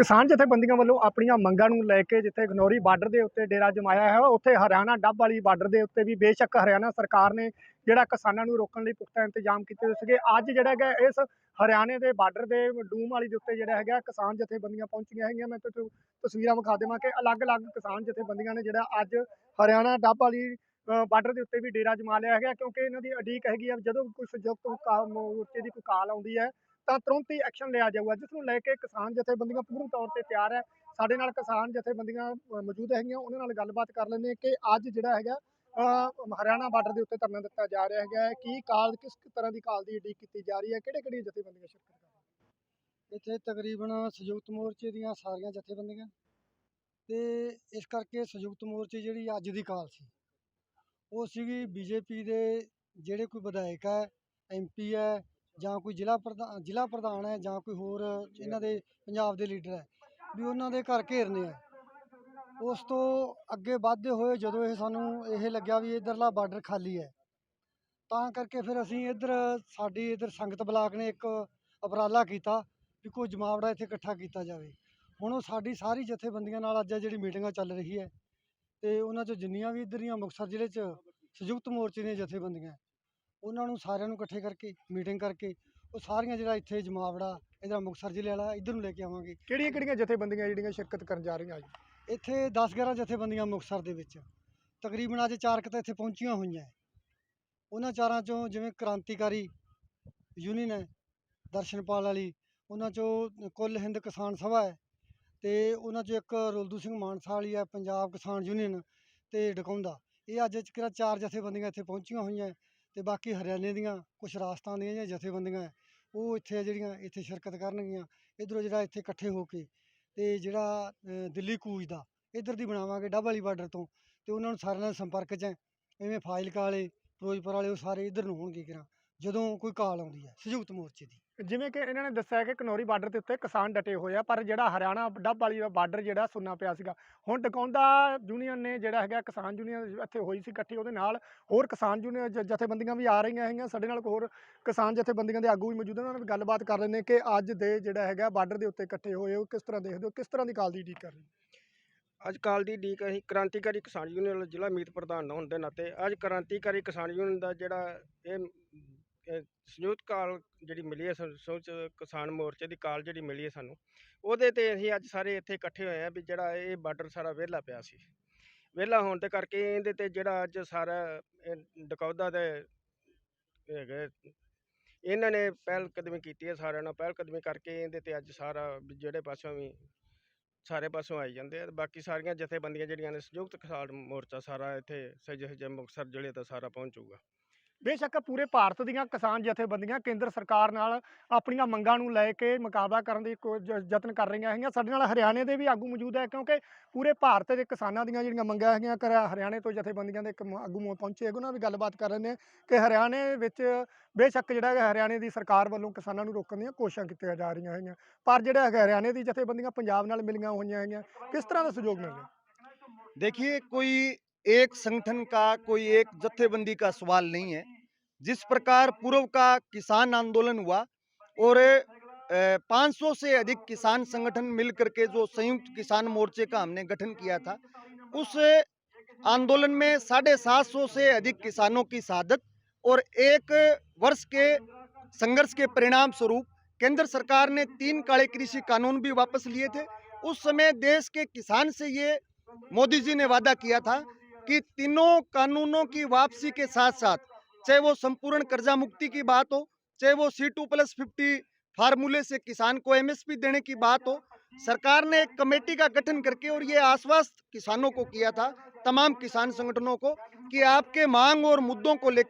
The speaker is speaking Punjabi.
ਕਿਸਾਨ ਜਥੇਬੰਦੀਆਂ ਵੱਲੋਂ ਆਪਣੀਆਂ ਮੰਗਾਂ ਨੂੰ ਲੈ ਕੇ ਜਿੱਥੇ ਗਨੌਰੀ ਬਾਰਡਰ ਦੇ ਉੱਤੇ ਡੇਰਾ ਜਮਾਇਆ ਹੈ ਉੱਥੇ ਹਰਿਆਣਾ ਡੱਬ ਵਾਲੀ ਬਾਰਡਰ ਦੇ ਉੱਤੇ ਵੀ ਬੇਸ਼ੱਕ ਹਰਿਆਣਾ ਸਰਕਾਰ ਨੇ ਜਿਹੜਾ ਕਿਸਾਨਾਂ ਨੂੰ ਰੋਕਣ ਲਈ ਪੁਖਤਾ ਇੰਤਜ਼ਾਮ ਕੀਤੇ ਹੋਏ ਸੀਗੇ। ਅੱਜ ਜਿਹੜਾ ਹੈਗਾ ਇਸ ਹਰਿਆਣੇ ਦੇ ਬਾਰਡਰ ਦੇ ਡੂਮ ਵਾਲੀ ਦੇ ਉੱਤੇ ਜਿਹੜਾ ਹੈਗਾ ਕਿਸਾਨ ਜਥੇਬੰਦੀਆਂ ਪਹੁੰਚੀਆਂ ਹੈਗੀਆਂ। ਮੈਂ ਤੁਹਾਨੂੰ ਤਸਵੀਰਾਂ ਵਿਖਾ ਦੇਵਾਂ ਕਿ ਅਲੱਗ-ਅਲੱਗ ਕਿਸਾਨ ਜਥੇਬੰਦੀਆਂ ਨੇ ਜਿਹੜਾ ਅੱਜ ਹਰਿਆਣਾ ਡੱਬ ਵਾਲੀ ਬਾਰਡਰ ਦੇ ਉੱਤੇ ਵੀ ਡੇਰਾ ਜਮਾ ਲਿਆ ਹੈਗਾ। ਕਿਉਂਕਿ ਇਹਨਾਂ ਦੀ ਅਡੀਕ ਹੈਗੀ ਆ, ਜਦੋਂ ਕੋਈ ਸੰਯੁਕਤ ਕਾ- ਮੋਰਚੇ ਦੀ ਕੋਈ ਕਾਲ ਆਉਂਦੀ ਹੈ ਤਾਂ ਤੁਰੰਤ ਹੀ ਐਕਸ਼ਨ ਲਿਆ ਜਾਊਗਾ ਜਿਸ ਨੂੰ ਲੈ ਕੇ ਕਿਸਾਨ ਜਥੇਬੰਦੀਆਂ ਪੂਰਨ ਤੌਰ ਤੇ ਤਿਆਰ ਹੈ। ਸਾਡੇ ਨਾਲ ਕਿਸਾਨ ਜਥੇਬੰਦੀਆਂ ਮੌਜੂਦ ਹੈਗੀਆਂ, ਉਹਨਾਂ ਨਾਲ ਗੱਲਬਾਤ ਕਰ ਲੈਂਦੇ ਕਿ ਅੱਜ ਜਿਹੜਾ ਹੈਗਾ ਹਰਿਆਣਾ ਬਾਰਡਰ ਦੇ ਉੱਤੇ ਧਰਨਾ ਦਿੱਤਾ ਜਾ ਰਿਹਾ ਹੈਗਾ ਕੀ ਕਾਲ, ਕਿਸ ਤਰ੍ਹਾਂ ਦੀ ਕਾਲ ਦੀ ਉਡੀਕ ਕੀਤੀ ਜਾ ਰਹੀ ਹੈ? ਕਿਹੜੇ ਕਿਹੜੀ ਜਥੇਬੰਦੀਆਂ ਸ਼ਿਰਕਤ ਕਰ ਇੱਥੇ ਤਕਰੀਬਨ ਸੰਯੁਕਤ ਮੋਰਚੇ ਦੀਆਂ ਸਾਰੀਆਂ ਜਥੇਬੰਦੀਆਂ ਤੇ ਇਸ ਕਰਕੇ ਸੰਯੁਕਤ ਮੋਰਚੇ ਜਿਹੜੀ ਅੱਜ ਦੀ ਕਾਲ ਸੀ, ਉਹ ਸੀਗੀ ਬੀਜੇਪੀ ਦੇ ਜਿਹੜੇ ਕੋਈ ਵਿਧਾਇਕ ਹੈ ਐਮਪੀ ਹੈ ਜਾਂ ਕੋਈ ਜ਼ਿਲ੍ਹਾ ਪ੍ਰਧਾਨ ਜ਼ਿਲ੍ਹਾ ਪ੍ਰਧਾਨ ਹੈ ਜਾਂ ਕੋਈ ਹੋਰ ਇਹਨਾਂ ਦੇ ਪੰਜਾਬ ਦੇ ਲੀਡਰ ਹੈ, ਵੀ ਉਹਨਾਂ ਦੇ ਘਰ ਘੇਰਨੇ ਆ ਉਸ ਤੋਂ ਅੱਗੇ ਵੱਧਦੇ ਹੋਏ ਜਦੋਂ ਇਹ ਸਾਨੂੰ ਇਹ ਲੱਗਿਆ ਵੀ ਇਧਰਲਾ ਬਾਰਡਰ ਖਾਲੀ ਹੈ, ਤਾਂ ਕਰਕੇ ਫਿਰ ਅਸੀਂ ਇੱਧਰ ਸਾਡੀ ਇੱਧਰ ਸੰਗਤ ਬਲਾਕ ਨੇ ਇੱਕ ਉਪਰਾਲਾ ਕੀਤਾ ਵੀ ਕੋਈ ਜਮਾਵੜਾ ਇੱਥੇ ਇਕੱਠਾ ਕੀਤਾ ਜਾਵੇ। ਹੁਣ ਉਹ ਸਾਡੀ ਸਾਰੀ ਜਥੇਬੰਦੀਆਂ ਨਾਲ ਅੱਜ ਜਿਹੜੀ ਮੀਟਿੰਗਾਂ ਚੱਲ ਰਹੀ ਹੈ, ਤੇ ਉਹਨਾਂ 'ਚੋਂ ਜਿੰਨੀਆਂ ਵੀ ਇੱਧਰ ਦੀਆਂ ਮੁਕਤਸਰ ਜ਼ਿਲ੍ਹੇ 'ਚ ਸੰਯੁਕਤ ਮੋਰਚੇ ਦੀਆਂ ਜਥੇਬੰਦੀਆਂ ਉਹਨਾਂ ਨੂੰ ਸਾਰਿਆਂ ਨੂੰ ਇਕੱਠੇ ਕਰਕੇ ਮੀਟਿੰਗ ਕਰਕੇ ਉਹ ਸਾਰੀਆਂ ਜਿਹੜਾ ਇੱਥੇ ਜਮਾਵੜਾ ਇਹਦਾ ਮੁਕਤਸਰ ਜ਼ਿਲ੍ਹੇ ਵਾਲਾ ਇੱਧਰ ਨੂੰ ਲੈ ਕੇ ਆਵਾਂਗੇ। ਕਿਹੜੀਆਂ ਕਿਹੜੀਆਂ ਜਥੇਬੰਦੀਆਂ ਜਿਹੜੀਆਂ ਸ਼ਿਰਕਤ ਕਰਨ ਜਾ ਰਹੀਆਂ ਅੱਜ? ਇੱਥੇ 10 11 ਜਥੇਬੰਦੀਆਂ ਮੁਕਤਸਰ ਦੇ ਵਿੱਚ। ਤਕਰੀਬਨ ਅੱਜ ਚਾਰ ਕੁ ਤਾਂ ਇੱਥੇ ਪਹੁੰਚੀਆਂ ਹੋਈਆਂ। ਉਹਨਾਂ ਚਾਰਾਂ ਚੋਂ ਜਿਵੇਂ ਕ੍ਰਾਂਤੀਕਾਰੀ ਯੂਨੀਅਨ ਹੈ ਦਰਸ਼ਨਪਾਲ ਵਾਲੀ ਉਹਨਾਂ ਚੋਂ ਕੁੱਲ ਹਿੰਦ ਕਿਸਾਨ ਸਭਾ ਹੈ ਤੇ ਉਹਨਾਂ ਚੋਂ ਇੱਕ ਰੁਲਦੂ ਸਿੰਘ ਮਾਨਸਾ ਵਾਲੀ ਹੈ ਪੰਜਾਬ ਕਿਸਾਨ ਯੂਨੀਅਨ ਤੇ ਡਕਾਉਂਦਾ ਇਹ ਅੱਜ ਕਿਹੜਾ ਚਾਰ ਜਥੇਬੰਦੀਆਂ ਇੱਥੇ ਪਹੁੰਚੀਆਂ ਹੋਈਆਂ। ਅਤੇ ਬਾਕੀ ਹਰਿਆਣੇ ਦੀਆਂ ਕੁਛ ਰਾਜਸਥਾਨ ਦੀਆਂ ਜਿਹੜੀਆਂ ਜਥੇਬੰਦੀਆਂ ਹੈ, ਉਹ ਇੱਥੇ ਜਿਹੜੀਆਂ ਇੱਥੇ ਸ਼ਿਰਕਤ ਕਰਨਗੀਆਂ ਇੱਧਰੋਂ ਜਿਹੜਾ ਇੱਥੇ ਇਕੱਠੇ ਹੋ ਕੇ ਅਤੇ ਜਿਹੜਾ ਦਿੱਲੀ ਕੂਚ ਦਾ ਇੱਧਰ ਦੀ ਬਣਾਵਾਂਗੇ ਡੱਬ ਵਾਲੀ ਬਾਰਡਰ ਤੋਂ ਅਤੇ ਉਹਨਾਂ ਨੂੰ ਸਾਰਿਆਂ ਨਾਲ ਸੰਪਰਕ 'ਚ ਹੈ ਇਵੇਂ ਫਾਜ਼ਿਲਕਾ ਵਾਲੇ ਫਿਰੋਜ਼ਪੁਰ ਵਾਲੇ ਉਹ ਸਾਰੇ ਇੱਧਰ ਨੂੰ ਹੋਣਗੇ ਕਿਰਾਂ ਜਦੋਂ ਕੋਈ ਕਾਲ ਆਉਂਦੀ ਹੈ ਸੰਯੁਕਤ ਮੋਰਚੇ ਦੀ। ਜਿਵੇਂ ਕਿ ਇਹਨਾਂ ਨੇ ਦੱਸਿਆ ਕਿ ਕਨੌਰੀ ਬਾਰਡਰ ਦੇ ਉੱਤੇ ਕਿਸਾਨ ਡਟੇ ਹੋਏ ਆ ਪਰ ਜਿਹੜਾ ਹਰਿਆਣਾ ਡੱਬ ਵਾਲੀ ਬਾਰਡਰ ਜਿਹੜਾ ਸੁੰਨਾ ਪਿਆ ਸੀਗਾ। ਹੁਣ ਟਕਾਉਂਦਾ ਯੂਨੀਅਨ ਨੇ ਜਿਹੜਾ ਹੈਗਾ ਕਿਸਾਨ ਯੂਨੀਅਨ ਇੱਥੇ ਹੋਈ ਸੀ ਇਕੱਠੀ ਉਹਦੇ ਨਾਲ ਹੋਰ ਕਿਸਾਨ ਯੂਨੀਅਨ ਜਥੇਬੰਦੀਆਂ ਵੀ ਆ ਰਹੀਆਂ ਹੈਗੀਆਂ ਸਾਡੇ ਨਾਲ ਹੋਰ ਕਿਸਾਨ ਜਥੇਬੰਦੀਆਂ ਦੇ ਆਗੂ ਵੀ ਮੌਜੂਦ ਨੇ ਉਹਨਾਂ ਨਾਲ ਵੀ ਗੱਲਬਾਤ ਕਰ ਲੈਂਦੇ ਕਿ ਅੱਜ ਦੇ ਜਿਹੜਾ ਹੈਗਾ ਬਾਰਡਰ ਦੇ ਉੱਤੇ ਇਕੱਠੇ ਹੋਏ ਹੋ ਕਿਸ ਤਰ੍ਹਾਂ ਦੇਖਦੇ ਹੋ ਕਿਸ ਤਰ੍ਹਾਂ ਦੀ ਕਾਲ ਦੀ ਉਡੀਕ ਕਰ ਰਹੇ ਅੱਜ ਕੱਲ੍ਹ ਦੀ ਡੀਕ ਅਸੀਂ ਕ੍ਰਾਂਤੀਕਾਰੀ ਕਿਸਾਨ ਯੂਨੀਅਨ ਜ਼ਿਲ੍ਹਾ ਮੀਤ ਪ੍ਰਧਾਨ ਹੋਣ ਦੇ ਨਾਤੇ ਅੱਜ ਕ੍ਰਾਂਤੀਕਾਰੀ ਕਿਸਾਨ ਯੂਨੀਅਨ ਦਾ ਜਿਹੜਾ ਇਹ ਸੰਯੁਕਤ ਕਾਲ ਜਿਹੜੀ ਮਿਲੀ ਹੈ ਸੰ- ਸੰਯੁਕਤ ਕਿਸਾਨ ਮੋਰਚੇ ਦੀ ਕਾਲ ਜਿਹੜੀ ਮਿਲੀ ਹੈ ਸਾਨੂੰ, ਉਹਦੇ ਤੇ ਅਸੀਂ ਅੱਜ ਸਾਰੇ ਇੱਥੇ ਇਕੱਠੇ ਹੋਏ ਆ ਵੀ ਜਿਹੜਾ ਇਹ ਬਾਰਡਰ ਸਾਰਾ ਵਿਹਲਾ ਪਿਆ ਸੀ। ਵਿਹਲਾ ਹੋਣ ਦੇ ਕਰਕੇ ਇਹਦੇ ਤੇ ਜਿਹੜਾ ਅੱਜ ਸਾਰਾ ਡਕੌਦਾ ਦੇ ਹੈਗੇ, ਇਹਨਾਂ ਨੇ ਪਹਿਲ ਕਦਮੀ ਕੀਤੀ ਹੈ ਸਾਰਿਆਂ ਨਾਲ ਪਹਿਲ ਕਦਮੀ ਕਰਕੇ ਇਹਦੇ ਤੇ ਅੱਜ ਸਾਰਾ ਵੀ ਜਿਹੜੇ ਪਾਸੋਂ ਵੀ ਸਾਰੇ ਪਾਸੋਂ ਆਈ ਜਾਂਦੇ ਆ ਬਾਕੀ ਸਾਰੀਆਂ ਜਥੇਬੰਦੀਆਂ ਜਿਹੜੀਆਂ ਨੇ, ਸੰਯੁਕਤ ਕਿਸਾਨ ਮੋਰਚਾ ਸਾਰਾ ਇੱਥੇ ਸਹਿਜ ਸਜੇ ਮੁਕਤਸਰ ਜ਼ਿਲ੍ਹੇ ਦਾ ਸਾਰਾ ਪਹੁੰਚੂਗਾ ਬੇਸ਼ੱਕ ਪੂਰੇ ਭਾਰਤ ਦੀਆਂ ਕਿਸਾਨ ਜਥੇਬੰਦੀਆਂ ਕੇਂਦਰ ਸਰਕਾਰ ਨਾਲ ਆਪਣੀਆਂ ਮੰਗਾਂ ਨੂੰ ਲੈ ਕੇ ਮੁਕਾਬਲਾ ਕਰਨ ਦੀ ਕੋ- ਜ- ਯਤਨ ਕਰ ਰਹੀਆਂ ਹੈਗੀਆਂ ਸਾਡੇ ਨਾਲ ਹਰਿਆਣੇ ਦੇ ਵੀ ਆਗੂ ਮੌਜੂਦ ਹੈ ਕਿਉਂਕਿ ਪੂਰੇ ਭਾਰਤ ਦੇ ਕਿਸਾਨਾਂ ਦੀਆਂ ਜਿਹੜੀਆਂ ਮੰਗਾਂ ਹੈਗੀਆਂ ਕਰ ਹਰਿਆਣੇ ਤੋਂ ਜਥੇਬੰਦੀਆਂ ਦੇ ਇੱਕ ਮ- ਆਗੂ ਮੋ- ਪਹੁੰਚੇ ਹੈਗੇ ਉਹਨਾਂ ਨਾਲ ਵੀ ਗੱਲਬਾਤ ਕਰ ਲੈਂਦੇ ਹਾਂ ਕਿ ਹਰਿਆਣੇ ਵਿੱਚ ਬੇਸ਼ੱਕ ਜਿਹੜਾ ਹੈਗਾ ਹਰਿਆਣੇ ਦੀ ਸਰਕਾਰ ਵੱਲੋਂ ਕਿਸਾਨਾਂ ਨੂੰ ਰੋਕਣ ਦੀਆਂ ਕੋਸ਼ਿਸ਼ਾਂ ਕੀਤੀਆਂ ਜਾ ਰਹੀਆਂ ਹੈਗੀਆਂ ਪਰ ਜਿਹੜਾ ਹੈਗਾ ਹਰਿਆਣੇ ਦੀ ਜਥੇਬੰਦੀਆਂ ਪੰਜਾਬ ਨਾਲ ਮਿਲੀਆਂ ਹੋਈਆਂ ਹੈਗੀਆਂ ਕਿਸ ਤਰ੍ਹਾਂ ਦਾ ਸਹਿਯੋਗ ਮਿਲ ਰਿਹਾ देखिए कोई एक संगठन का कोई एक जत्थेबंदी का सवाल नहीं है। जिस प्रकार पूर्व का किसान आंदोलन हुआ और पाँच सौ से अधिक किसान संगठन मिलकर के जो संयुक्त किसान मोर्चे का हमने गठन किया था, उस आंदोलन में साढ़े सात सौ से अधिक किसानों की शहादत और एक वर्ष के संघर्ष के परिणाम स्वरूप केंद्र सरकार ने तीन काले कृषि कानून भी वापस लिए थे। उस समय देश के किसान से ये मोदी जी ने वादा किया था कि तीनों कानूनों की वापसी के साथ साथ चाहे वो संपूर्ण कर्जा मुक्ति की बात हो, चाहे वो सी टू प्लस फिफ्टी फार्मूले से किसान को एमएसपी देने की बात हो, सरकार ने एक कमेटी का गठन करके और ये आश्वस्त किसानों को किया था, तमाम किसान संगठनों को, कि आपके मांग और मुद्दों को लेकर